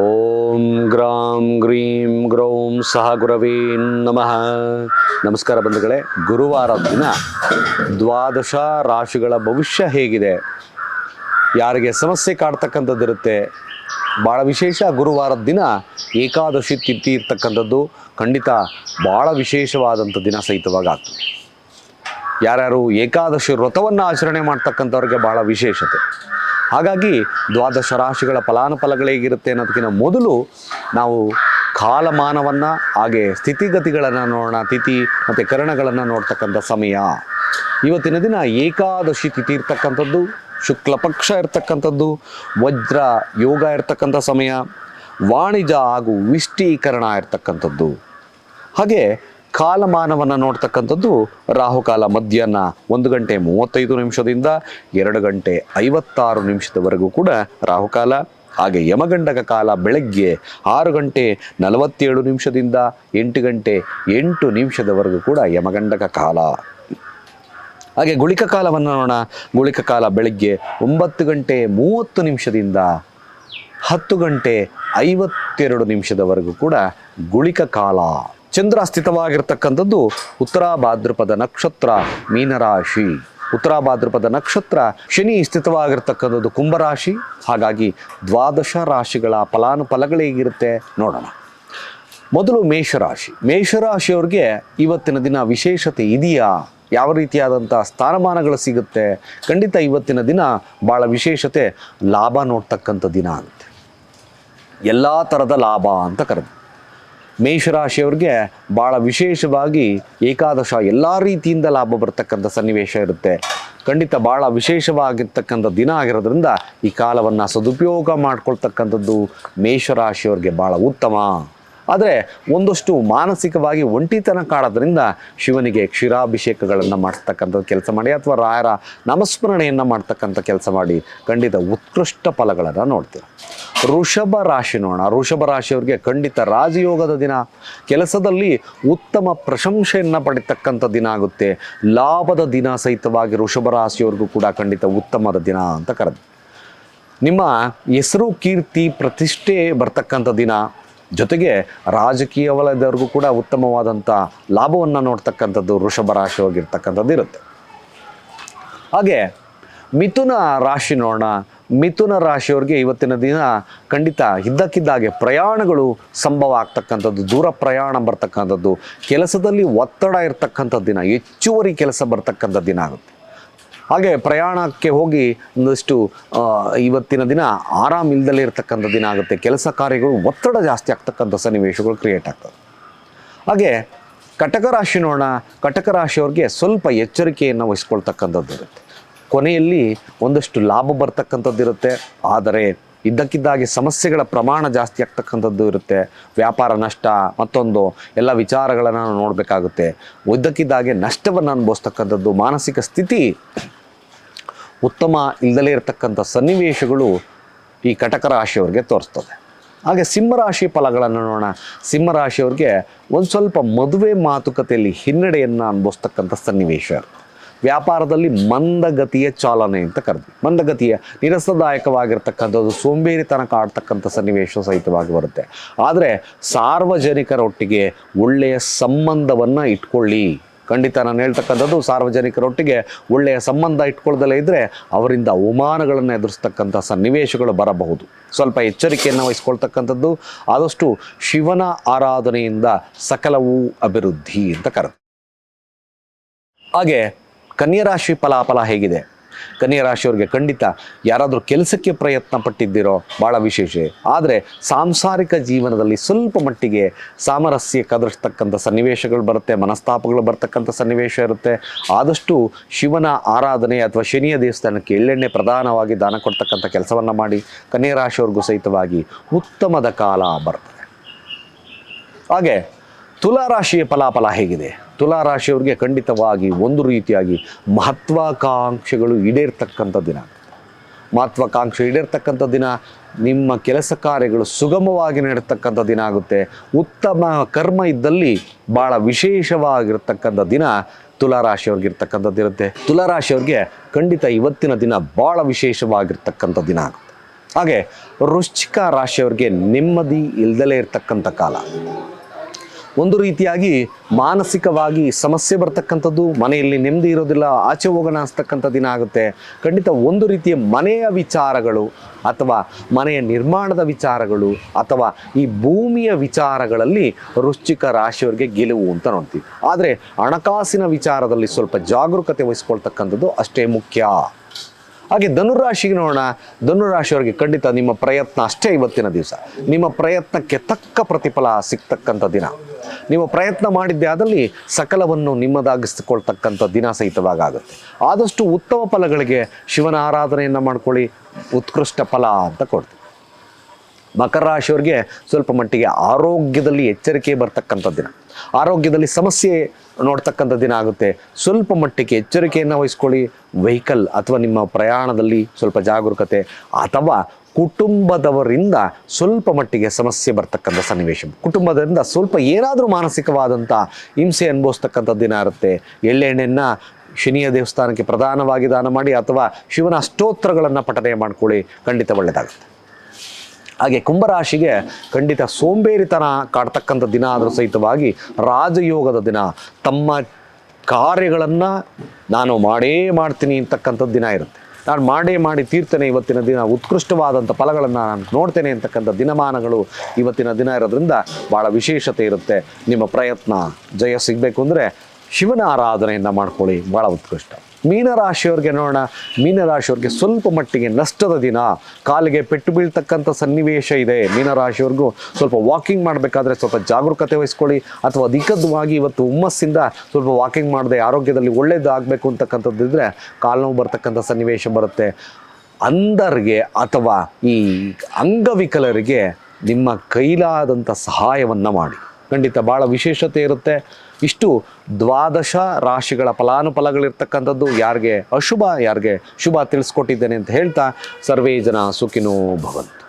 ಓಂ gram ಗ್ರೀಂ ಗ್ರೌಂ ಸಹ ಗುರವೇ ನಮಃ ನಮಸ್ಕಾರ ಬಂಧುಗಳೇ ಗುರುವಾರ ದಿನ ದ್ವಾದಶ ರಾಶಿಗಳ ಭವಿಷ್ಯ ಹೇಗಿದೆ? ಯಾರಿಗೆ ಸಮಸ್ಯೆ ಕಾಡ್ತಕ್ಕಂಥದ್ದಿರುತ್ತೆ? ಭಾಳ ವಿಶೇಷ ಗುರುವಾರದ ದಿನ ಏಕಾದಶಿ ತಿಥಿ ಇರ್ತಕ್ಕಂಥದ್ದು. ಖಂಡಿತ ಭಾಳ ವಿಶೇಷವಾದಂಥ ದಿನ ಸಹಿತವಾಗಿ ಆಗ್ತದೆ ಯಾರ್ಯಾರು ಏಕಾದಶಿ ವ್ರತವನ್ನು ಆಚರಣೆ ಮಾಡ್ತಕ್ಕಂಥವ್ರಿಗೆ ಭಾಳ ವಿಶೇಷತೆ. ಹಾಗಾಗಿ ದ್ವಾದಶ ರಾಶಿಗಳ ಫಲಾನುಫಲಗಳು ಹೇಗಿರುತ್ತೆ ಅನ್ನೋದಕ್ಕಿಂತ ಮೊದಲು ನಾವು ಕಾಲಮಾನವನ್ನು, ಹಾಗೆ ಸ್ಥಿತಿಗತಿಗಳನ್ನು ನೋಡೋಣ, ತಿಥಿ ಮತ್ತು ಕರಣಗಳನ್ನು ನೋಡ್ತಕ್ಕಂಥ ಸಮಯ. ಇವತ್ತಿನ ದಿನ ಏಕಾದಶಿ ತಿಥಿ ಇರ್ತಕ್ಕಂಥದ್ದು, ಶುಕ್ಲ ಪಕ್ಷ ಇರ್ತಕ್ಕಂಥದ್ದು, ವಜ್ರ ಯೋಗ ಇರ್ತಕ್ಕಂಥ ಸಮಯ, ವಾಣಿಜ್ಯ ಹಾಗೂ ವಿಷ್ಟೀಕರಣ ಇರ್ತಕ್ಕಂಥದ್ದು. ಹಾಗೆ ಕಾಲಮಾನವನ್ನು ನೋಡ್ತಕ್ಕಂಥದ್ದು ರಾಹುಕಾಲ ಮಧ್ಯಾಹ್ನ ಒಂದು ಗಂಟೆ ಮೂವತ್ತೈದು ನಿಮಿಷದಿಂದ ಎರಡು ಗಂಟೆ ಐವತ್ತಾರು ನಿಮಿಷದವರೆಗೂ ಕೂಡ ರಾಹುಕಾಲ, ಹಾಗೆ ಯಮಗಂಡಕ ಕಾಲ ಬೆಳಗ್ಗೆ ಆರು ಗಂಟೆ ನಲವತ್ತೇಳು ನಿಮಿಷದಿಂದ ಎಂಟು ಗಂಟೆ ಎಂಟು ನಿಮಿಷದವರೆಗೂ ಕೂಡ ಯಮಗಂಡಕ ಕಾಲ. ಹಾಗೆ ಗುಳಿಕ ಕಾಲವನ್ನು ನೋಡೋಣ. ಗುಳಿಕ ಕಾಲ ಬೆಳಗ್ಗೆ ಒಂಬತ್ತು ಗಂಟೆ ಮೂವತ್ತು ನಿಮಿಷದಿಂದ ಹತ್ತು ಗಂಟೆ ಐವತ್ತೆರಡು ನಿಮಿಷದವರೆಗೂ ಕೂಡ ಗುಳಿಕ ಕಾಲ. ಚಂದ್ರ ಸ್ಥಿತವಾಗಿರ್ತಕ್ಕಂಥದ್ದು ಉತ್ತರಾಭಾದ್ರಪದ ನಕ್ಷತ್ರ ಮೀನರಾಶಿ. ಉತ್ತರಾಭಾದ್ರಪದ ನಕ್ಷತ್ರ ಶನಿ ಸ್ಥಿತವಾಗಿರ್ತಕ್ಕಂಥದ್ದು ಕುಂಭರಾಶಿ. ಹಾಗಾಗಿ ದ್ವಾದಶ ರಾಶಿಗಳ ಫಲಾನುಫಲಗಳೇಗಿರುತ್ತೆ ನೋಡೋಣ. ಮೊದಲು ಮೇಷರಾಶಿ. ಮೇಷರಾಶಿಯವ್ರಿಗೆ ಇವತ್ತಿನ ದಿನ ವಿಶೇಷತೆ ಇದೆಯಾ? ಯಾವ ರೀತಿಯಾದಂಥ ಸ್ಥಾನಮಾನಗಳು ಸಿಗುತ್ತೆ? ಖಂಡಿತ ಇವತ್ತಿನ ದಿನ ಭಾಳ ವಿಶೇಷತೆ ಲಾಭ ನೋಡ್ತಕ್ಕಂಥ ದಿನ ಅಂತೆ. ಎಲ್ಲ ಥರದ ಲಾಭ ಅಂತ ಕರೆದು. ಮೇಷರಾಶಿಯವ್ರಿಗೆ ಭಾಳ ವಿಶೇಷವಾಗಿ ಏಕಾದಶ ಎಲ್ಲ ರೀತಿಯಿಂದ ಲಾಭ ಬರ್ತಕ್ಕಂಥ ಸನ್ನಿವೇಶ ಇರುತ್ತೆ. ಖಂಡಿತ ಭಾಳ ವಿಶೇಷವಾಗಿರ್ತಕ್ಕಂಥ ದಿನ ಆಗಿರೋದ್ರಿಂದ ಈ ಕಾಲವನ್ನು ಸದುಪಯೋಗ ಮಾಡ್ಕೊಳ್ತಕ್ಕಂಥದ್ದು ಮೇಷರಾಶಿಯವ್ರಿಗೆ ಭಾಳ ಉತ್ತಮ. ಆದರೆ ಒಂದಷ್ಟು ಮಾನಸಿಕವಾಗಿ ಒಂಟಿತನ ಕಾಡೋದ್ರಿಂದ ಶಿವನಿಗೆ ಕ್ಷೀರಾಭಿಷೇಕಗಳನ್ನು ಮಾಡ್ತಕ್ಕಂಥದ್ದು ಕೆಲಸ ಮಾಡಿ ಅಥವಾ ರಾಯರ ನಾಮಸ್ಮರಣೆಯನ್ನು ಮಾಡ್ತಕ್ಕಂಥ ಕೆಲಸ ಮಾಡಿ ಖಂಡಿತ ಉತ್ಕೃಷ್ಟ ಫಲಗಳನ್ನು ನೋಡ್ತೀರ. ಋಷಭ ರಾಶಿ ನೋಡೋಣ. ಋಷಭ ರಾಶಿಯವರಿಗೆ ಖಂಡಿತ ರಾಜಯೋಗದ ದಿನ. ಕೆಲಸದಲ್ಲಿ ಉತ್ತಮ ಪ್ರಶಂಸೆಯನ್ನು ಪಡಿತಕ್ಕಂಥ ದಿನ ಆಗುತ್ತೆ. ಲಾಭದ ದಿನ ಸಹಿತವಾಗಿ ಋಷಭ ರಾಶಿಯವ್ರಿಗೂ ಕೂಡ ಖಂಡಿತ ಉತ್ತಮದ ದಿನ ಅಂತ ಕರೆದು ನಿಮ್ಮ ಹೆಸರು, ಕೀರ್ತಿ, ಪ್ರತಿಷ್ಠೆ ಬರ್ತಕ್ಕಂಥ ದಿನ. ಜೊತೆಗೆ ರಾಜಕೀಯ ವಲಯದವರೆಗೂ ಕೂಡ ಉತ್ತಮವಾದಂಥ ಲಾಭವನ್ನು ನೋಡ್ತಕ್ಕಂಥದ್ದು ವೃಷಭ ರಾಶಿಯಾಗಿರ್ತಕ್ಕಂಥದ್ದು ಇರುತ್ತೆ. ಹಾಗೆ ಮಿಥುನ ರಾಶಿ ನೋಡೋಣ. ಮಿಥುನ ರಾಶಿಯವ್ರಿಗೆ ಇವತ್ತಿನ ದಿನ ಖಂಡಿತ ಇದ್ದಕ್ಕಿದ್ದಾಗೆ ಪ್ರಯಾಣಗಳು ಸಂಭವ ಆಗ್ತಕ್ಕಂಥದ್ದು, ದೂರ ಪ್ರಯಾಣ ಬರ್ತಕ್ಕಂಥದ್ದು, ಕೆಲಸದಲ್ಲಿ ಒತ್ತಡ ಇರ್ತಕ್ಕಂಥ ದಿನ, ಹೆಚ್ಚುವರಿ ಕೆಲಸ ಬರ್ತಕ್ಕಂಥ ದಿನ ಆಗುತ್ತೆ. ಹಾಗೆ ಪ್ರಯಾಣಕ್ಕೆ ಹೋಗಿ ಒಂದಷ್ಟು ಇವತ್ತಿನ ದಿನ ಆರಾಮ ಇಲ್ದಲೇ ಇರತಕ್ಕಂಥ ದಿನ ಆಗುತ್ತೆ. ಕೆಲಸ ಕಾರ್ಯಗಳು ಒತ್ತಡ ಜಾಸ್ತಿ ಆಗ್ತಕ್ಕಂಥ ಸನ್ನಿವೇಶಗಳು ಕ್ರಿಯೇಟ್ ಆಗ್ತವೆ. ಹಾಗೆ ಕಟಕ ರಾಶಿ ನೋಡೋಣ. ಕಟಕ ರಾಶಿಯವ್ರಿಗೆ ಸ್ವಲ್ಪ ಎಚ್ಚರಿಕೆಯನ್ನು ವಹಿಸ್ಕೊಳ್ತಕ್ಕಂಥದ್ದು ಇರುತ್ತೆ. ಕೊನೆಯಲ್ಲಿ ಒಂದಷ್ಟು ಲಾಭ ಬರ್ತಕ್ಕಂಥದ್ದು ಇರುತ್ತೆ. ಆದರೆ ಇದ್ದಕ್ಕಿದ್ದಾಗೆ ಸಮಸ್ಯೆಗಳ ಪ್ರಮಾಣ ಜಾಸ್ತಿ ಆಗ್ತಕ್ಕಂಥದ್ದು ಇರುತ್ತೆ. ವ್ಯಾಪಾರ ನಷ್ಟ, ಮತ್ತೊಂದು ಎಲ್ಲ ವಿಚಾರಗಳನ್ನು ನೋಡಬೇಕಾಗುತ್ತೆ. ಇದ್ದಕ್ಕಿದ್ದಾಗೆ ನಷ್ಟವನ್ನು ಅನುಭವಿಸ್ತಕ್ಕಂಥದ್ದು ಮಾನಸಿಕ ಸ್ಥಿತಿ ಉತ್ತಮ ಇಲ್ಲದಲೇ ಇರತಕ್ಕಂಥ ಸನ್ನಿವೇಶಗಳು ಈ ಕಟಕ ರಾಶಿಯವ್ರಿಗೆ ತೋರಿಸ್ತದೆ. ಹಾಗೆ ಸಿಂಹರಾಶಿ ಫಲಗಳನ್ನು ನೋಡೋಣ. ಸಿಂಹರಾಶಿಯವ್ರಿಗೆ ಒಂದು ಸ್ವಲ್ಪ ಮದುವೆ ಮಾತುಕತೆಯಲ್ಲಿ ಹಿನ್ನಡೆಯನ್ನು ಅನುಭವಿಸ್ತಕ್ಕಂಥ ಸನ್ನಿವೇಶ. ವ್ಯಾಪಾರದಲ್ಲಿ ಮಂದಗತಿಯ ಚಾಲನೆ ಅಂತ ಕರೆದ್ವಿ. ಮಂದಗತಿಯ ನಿರಸದಾಯಕವಾಗಿರ್ತಕ್ಕಂಥದ್ದು ಸೋಂಬೇರಿತನ ಕಾಡ್ತಕ್ಕಂಥ ಸನ್ನಿವೇಶ ಸಹಿತವಾಗಿ ಬರುತ್ತೆ. ಆದರೆ ಸಾರ್ವಜನಿಕರೊಟ್ಟಿಗೆ ಒಳ್ಳೆಯ ಸಂಬಂಧವನ್ನು ಇಟ್ಕೊಳ್ಳಿ. ಖಂಡಿತ ನಾನು ಹೇಳ್ತಕ್ಕಂಥದ್ದು ಸಾರ್ವಜನಿಕರೊಟ್ಟಿಗೆ ಒಳ್ಳೆಯ ಸಂಬಂಧ ಇಟ್ಕೊಳ್ದಲೇ ಇದ್ದರೆ ಅವರಿಂದ ಅವಮಾನಗಳನ್ನು ಎದುರಿಸ್ತಕ್ಕಂಥ ಸನ್ನಿವೇಶಗಳು ಬರಬಹುದು. ಸ್ವಲ್ಪ ಎಚ್ಚರಿಕೆಯನ್ನು ವಹಿಸ್ಕೊಳ್ತಕ್ಕಂಥದ್ದು, ಆದಷ್ಟು ಶಿವನ ಆರಾಧನೆಯಿಂದ ಸಕಲವೂ ಅಭಿವೃದ್ಧಿ ಅಂತ ಕರೆದು. ಹಾಗೆ ಕನ್ಯರಾಶಿ ಫಲಾಫಲ ಹೇಗಿದೆ? ಕನ್ಯರಾಶಿಯವ್ರಿಗೆ ಖಂಡಿತ ಯಾರಾದರೂ ಕೆಲಸಕ್ಕೆ ಪ್ರಯತ್ನ ಪಟ್ಟಿದ್ದೀರೋ ಭಾಳ ವಿಶೇಷ. ಆದರೆ ಸಾಂಸಾರಿಕ ಜೀವನದಲ್ಲಿ ಸ್ವಲ್ಪ ಮಟ್ಟಿಗೆ ಸಾಮರಸ್ಯ ಕದರ್ತಕ್ಕಂಥ ಸನ್ನಿವೇಶಗಳು ಬರುತ್ತೆ, ಮನಸ್ತಾಪಗಳು ಬರ್ತಕ್ಕಂಥ ಸನ್ನಿವೇಶ ಇರುತ್ತೆ. ಆದಷ್ಟು ಶಿವನ ಆರಾಧನೆ ಅಥವಾ ಶನಿಯ ದೇವಸ್ಥಾನಕ್ಕೆ ಎಳ್ಳೆಣ್ಣೆ ಪ್ರಧಾನವಾಗಿ ದಾನ ಕೊಡ್ತಕ್ಕಂಥ ಕೆಲಸವನ್ನು ಮಾಡಿ ಕನ್ಯರಾಶಿಯವ್ರಿಗೂ ಸಹಿತವಾಗಿ ಉತ್ತಮದ ಕಾಲ ಬರ್ತದೆ. ಹಾಗೆ ತುಲಾರಾಶಿಯ ಫಲಾಫಲ ಹೇಗಿದೆ? ತುಲಾರಾಶಿಯವರಿಗೆ ಖಂಡಿತವಾಗಿ ಒಂದು ರೀತಿಯಾಗಿ ಮಹತ್ವಾಕಾಂಕ್ಷೆಗಳು ಈಡೇರ್ತಕ್ಕಂಥ ದಿನ. ಮಹತ್ವಾಕಾಂಕ್ಷೆ ಈಡೇರ್ತಕ್ಕಂಥ ದಿನ, ನಿಮ್ಮ ಕೆಲಸ ಕಾರ್ಯಗಳು ಸುಗಮವಾಗಿ ನಡೆತಕ್ಕಂಥ ದಿನ ಆಗುತ್ತೆ. ಉತ್ತಮ ಕರ್ಮ ಇದ್ದಲ್ಲಿ ಭಾಳ ವಿಶೇಷವಾಗಿರ್ತಕ್ಕಂಥ ದಿನ ತುಲಾರಾಶಿಯವ್ರಿಗಿರ್ತಕ್ಕಂಥದ್ದು ಇರುತ್ತೆ. ತುಲಾರಾಶಿಯವ್ರಿಗೆ ಖಂಡಿತ ಇವತ್ತಿನ ದಿನ ಭಾಳ ವಿಶೇಷವಾಗಿರ್ತಕ್ಕಂಥ ದಿನ ಆಗುತ್ತೆ. ಹಾಗೆ ವೃಶ್ಚಿಕ ರಾಶಿಯವ್ರಿಗೆ ನೆಮ್ಮದಿ ಇಲ್ದಲೇ ಇರ್ತಕ್ಕಂಥ ಕಾಲ. ಒಂದು ರೀತಿಯಾಗಿ ಮಾನಸಿಕವಾಗಿ ಸಮಸ್ಯೆ ಬರ್ತಕ್ಕಂಥದ್ದು, ಮನೆಯಲ್ಲಿ ನೆಮ್ಮದಿ ಇರೋದಿಲ್ಲ, ಆಚೆ ಹೋಗೋಣ ಅನ್ನಿಸ್ತಕ್ಕಂಥ ದಿನ ಆಗುತ್ತೆ. ಖಂಡಿತ ಒಂದು ರೀತಿಯ ಮನೆಯ ವಿಚಾರಗಳು ಅಥವಾ ಮನೆಯ ನಿರ್ಮಾಣದ ವಿಚಾರಗಳು ಅಥವಾ ಈ ಭೂಮಿಯ ವಿಚಾರಗಳಲ್ಲಿ ರುಚಿಕ ರಾಶಿಯವರಿಗೆ ಗೆಲುವು ಅಂತ ನೋಡ್ತೀವಿ. ಆದರೆ ಹಣಕಾಸಿನ ವಿಚಾರದಲ್ಲಿ ಸ್ವಲ್ಪ ಜಾಗರೂಕತೆ ವಹಿಸ್ಕೊಳ್ತಕ್ಕಂಥದ್ದು ಅಷ್ಟೇ ಮುಖ್ಯ. ಹಾಗೆ ಧನುರಾಶಿಗೆ ನೋಡೋಣ. ಧನುರಾಶಿಯವರಿಗೆ ಖಂಡಿತ ನಿಮ್ಮ ಪ್ರಯತ್ನ ಅಷ್ಟೇ ಇವತ್ತಿನ ದಿವಸ. ನಿಮ್ಮ ಪ್ರಯತ್ನಕ್ಕೆ ತಕ್ಕ ಪ್ರತಿಫಲ ಸಿಗ್ತಕ್ಕಂಥ ದಿನ. ನೀವು ಪ್ರಯತ್ನ ಮಾಡಿದ್ದೆ ಆದಲ್ಲಿ ಸಕಲವನ್ನು ನಿಮ್ಮದಾಗಿಸಿಕೊಳ್ತಕ್ಕಂಥ ದಿನ ಸಹಿತವಾಗುತ್ತೆ ಆದಷ್ಟು ಉತ್ತಮ ಫಲಗಳಿಗೆ ಶಿವನ ಆರಾಧನೆಯನ್ನು ಮಾಡ್ಕೊಳ್ಳಿ, ಉತ್ಕೃಷ್ಟ ಫಲ ಅಂತ ಕೊಡ್ತೀವಿ. ಮಕರ ರಾಶಿಯವರಿಗೆ ಸ್ವಲ್ಪ ಮಟ್ಟಿಗೆ ಆರೋಗ್ಯದಲ್ಲಿ ಎಚ್ಚರಿಕೆ ಬರ್ತಕ್ಕಂಥ ದಿನ. ಆರೋಗ್ಯದಲ್ಲಿ ಸಮಸ್ಯೆ ನೋಡ್ತಕ್ಕಂಥ ದಿನ ಆಗುತ್ತೆ. ಸ್ವಲ್ಪ ಮಟ್ಟಿಗೆ ಎಚ್ಚರಿಕೆಯನ್ನು ವಹಿಸ್ಕೊಳ್ಳಿ. ವೆಹಿಕಲ್ ಅಥವಾ ನಿಮ್ಮ ಪ್ರಯಾಣದಲ್ಲಿ ಸ್ವಲ್ಪ ಜಾಗರೂಕತೆ ಅಥವಾ ಕುಟುಂಬದವರಿಂದ ಸ್ವಲ್ಪ ಮಟ್ಟಿಗೆ ಸಮಸ್ಯೆ ಬರ್ತಕ್ಕಂಥ ಸನ್ನಿವೇಶ ಕುಟುಂಬದಿಂದ ಸ್ವಲ್ಪ ಏನಾದರೂ ಮಾನಸಿಕವಾದಂಥ ಹಿಂಸೆ ಅನುಭವಿಸ್ತಕ್ಕಂಥ ದಿನ ಇರುತ್ತೆ. ಎಳ್ಳೆಣ್ಣೆಯನ್ನು ಶನಿಯ ದೇವಸ್ಥಾನಕ್ಕೆ ಪ್ರಧಾನವಾಗಿ ದಾನ ಮಾಡಿ ಅಥವಾ ಶಿವನ ಅಷ್ಟೋತ್ತರಗಳನ್ನು ಪಠನೆ ಮಾಡಿಕೊಳ್ಳಿ, ಖಂಡಿತ ಒಳ್ಳೆಯದಾಗುತ್ತೆ. ಹಾಗೆ ಕುಂಭರಾಶಿಗೆ ಖಂಡಿತ ಸೋಂಬೇರಿತನ ಕಾಡ್ತಕ್ಕಂಥ ದಿನ ಆದರೂ ಸಹಿತವಾಗಿ ರಾಜಯೋಗದ ದಿನ. ತಮ್ಮ ಕಾರ್ಯಗಳನ್ನು ನಾನು ಮಾಡೇ ಮಾಡ್ತೀನಿ ಅಂತಕ್ಕಂಥದ್ದು ದಿನ ಇರುತ್ತೆ. ನಾನು ಮಾಡೇ ಮಾಡಿ ತೀರ್ತೇನೆ ಇವತ್ತಿನ ದಿನ. ಉತ್ಕೃಷ್ಟವಾದಂಥ ಫಲಗಳನ್ನು ನಾನು ನೋಡ್ತೇನೆ ಅಂತಕ್ಕಂಥ ದಿನಮಾನಗಳು ಇವತ್ತಿನ ದಿನ ಇರೋದ್ರಿಂದ ಭಾಳ ವಿಶೇಷತೆ ಇರುತ್ತೆ. ನಿಮ್ಮ ಪ್ರಯತ್ನ ಜಯ ಸಿಗಬೇಕು ಅಂದರೆ ಶಿವನ ಆರಾಧನೆಯನ್ನು ಮಾಡ್ಕೊಳ್ಳಿ. ಭಾಳ ಉತ್ಕೃಷ್ಟ. ಮೀನರಾಶಿಯವ್ರಿಗೆ ನೋಡೋಣ. ಮೀನರಾಶಿಯವ್ರಿಗೆ ಸ್ವಲ್ಪ ಮಟ್ಟಿಗೆ ನಷ್ಟದ ದಿನ. ಕಾಲಿಗೆ ಪೆಟ್ಟು ಬೀಳ್ತಕ್ಕಂಥ ಸನ್ನಿವೇಶ ಇದೆ. ಮೀನರಾಶಿಯವ್ರಿಗೂ ಸ್ವಲ್ಪ ವಾಕಿಂಗ್ ಮಾಡಬೇಕಾದ್ರೆ ಸ್ವಲ್ಪ ಜಾಗರೂಕತೆ ವಹಿಸ್ಕೊಳ್ಳಿ. ಅಥವಾ ಅಧಿಕವಾಗಿ ಇವತ್ತು ಹುಮ್ಮಸ್ಸಿಂದ ಸ್ವಲ್ಪ ವಾಕಿಂಗ್ ಮಾಡದೆ ಆರೋಗ್ಯದಲ್ಲಿ ಒಳ್ಳೇದು ಆಗಬೇಕು ಅಂತಕ್ಕಂಥದ್ದಿದ್ರೆ ಕಾಲು ಬರ್ತಕ್ಕಂಥ ಸನ್ನಿವೇಶ ಬರುತ್ತೆ. ಅಂಧರಿಗೆ ಅಥವಾ ಈ ಅಂಗವಿಕಲರಿಗೆ ನಿಮ್ಮ ಕೈಲಾದಂಥ ಸಹಾಯವನ್ನು ಮಾಡಿ. ಖಂಡಿತ ಭಾಳ ವಿಶೇಷತೆ ಇರುತ್ತೆ. ಇಷ್ಟು ದ್ವಾದಶ ರಾಶಿಗಳ ಫಲಾನುಫಲಗಳಿರ್ತಕ್ಕಂಥದ್ದು ಯಾರಿಗೆ? ಅಶುಭ ಯಾರಿಗೆ? ಶುಭ ತಿಳಿಸ್ಕೊಟ್ಟಿದ್ದೇನೆ ಅಂತ ಹೇಳ್ತಾ ಸರ್ವೇ ಜನ ಸುಖಿನೋ ಭವಂತು.